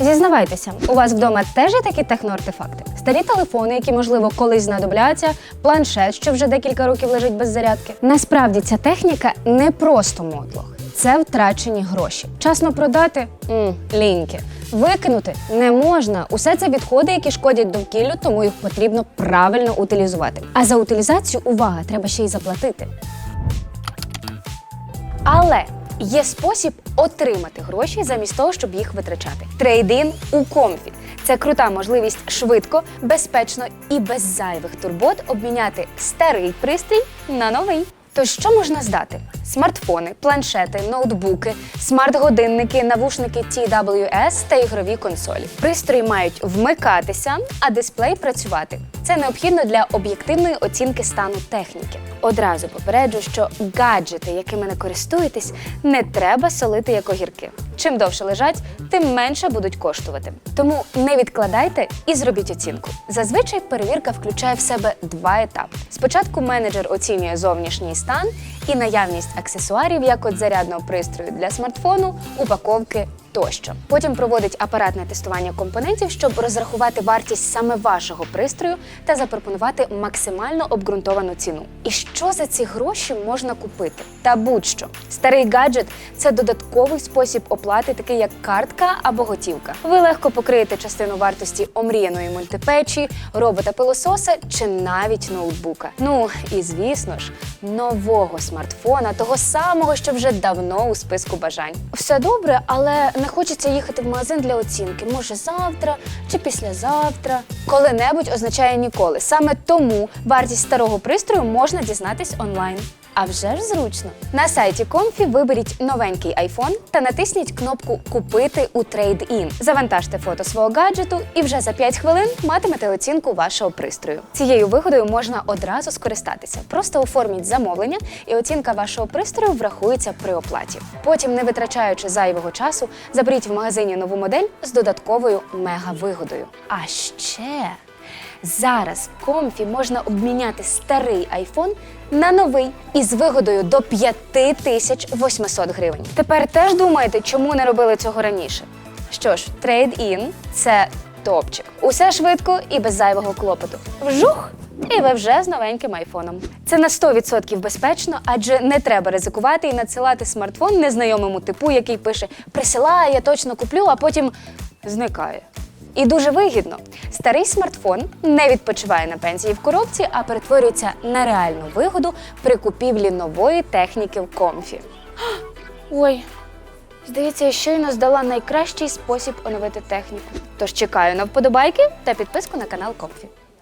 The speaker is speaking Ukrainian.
Зізнавайтеся, у вас вдома теж є такі техноартефакти? Старі телефони, які, можливо, колись знадобляться, планшет, що вже декілька років лежить без зарядки. Насправді ця техніка не просто мотлох. Це втрачені гроші. Часно продати м, ліньки. Викинути не можна. Усе це відходи, які шкодять довкіллю, тому їх потрібно правильно утилізувати. А за утилізацію увага, треба ще й заплатити. Але є спосіб отримати гроші замість того, щоб їх витрачати. Трейдин у комфі. Це крута можливість швидко, безпечно і без зайвих турбот обміняти старий пристрій на новий. То що можна здати? Смартфони, планшети, ноутбуки, смарт-годинники, навушники TWS та ігрові консолі. Пристрої мають вмикатися, а дисплей працювати. Це необхідно для об'єктивної оцінки стану техніки. Одразу попереджу, що гаджети, якими не користуєтесь, не треба солити як огірки. Чим довше лежать, тим менше будуть коштувати. Тому не відкладайте і зробіть оцінку. Зазвичай перевірка включає в себе два етапи. Спочатку менеджер оцінює зовнішній стан і наявність аксесуарів, як от зарядного пристрою для смартфону, упаковки тощо. Потім проводить апаратне тестування компонентів, щоб розрахувати вартість саме вашого пристрою та запропонувати максимально обґрунтовану ціну. І що за ці гроші можна купити? Та будь-що старий гаджет це додатковий спосіб оплати, такий як картка або готівка. Ви легко покриєте частину вартості омріяної мультипечі, робота пилососа чи навіть ноутбука. Ну і звісно ж, нового смартфона, того самого, що вже давно у списку бажань. Все добре, але не хочеться їхати в магазин для оцінки. Може, завтра чи післязавтра. Коли-небудь означає ніколи. Саме тому вартість старого пристрою можна дізнатись онлайн. А вже ж зручно. На сайті Комфі виберіть новенький iPhone та натисніть кнопку Купити у Trade-in. Завантажте фото свого гаджету і вже за 5 хвилин матимете оцінку вашого пристрою. Цією вигодою можна одразу скористатися. Просто оформіть замовлення, і оцінка вашого пристрою врахується при оплаті. Потім, не витрачаючи зайвого часу, заберіть в магазині нову модель з додатковою мега-вигодою. А ще Зараз в комфі можна обміняти старий айфон на новий із вигодою до 5800 гривень. Тепер теж думаєте, чому не робили цього раніше? Що ж, трейд-ін це топчик. Усе швидко і без зайвого клопоту. Вжух! І ви вже з новеньким айфоном. Це на 100% безпечно, адже не треба ризикувати і надсилати смартфон незнайомому типу, який пише Присилає, я точно куплю, а потім зникає. І дуже вигідно. Старий смартфон не відпочиває на пенсії в коробці, а перетворюється на реальну вигоду при купівлі нової техніки в комфі. Ой, здається, я щойно здала найкращий спосіб оновити техніку. Тож чекаю на вподобайки та підписку на канал Комфі.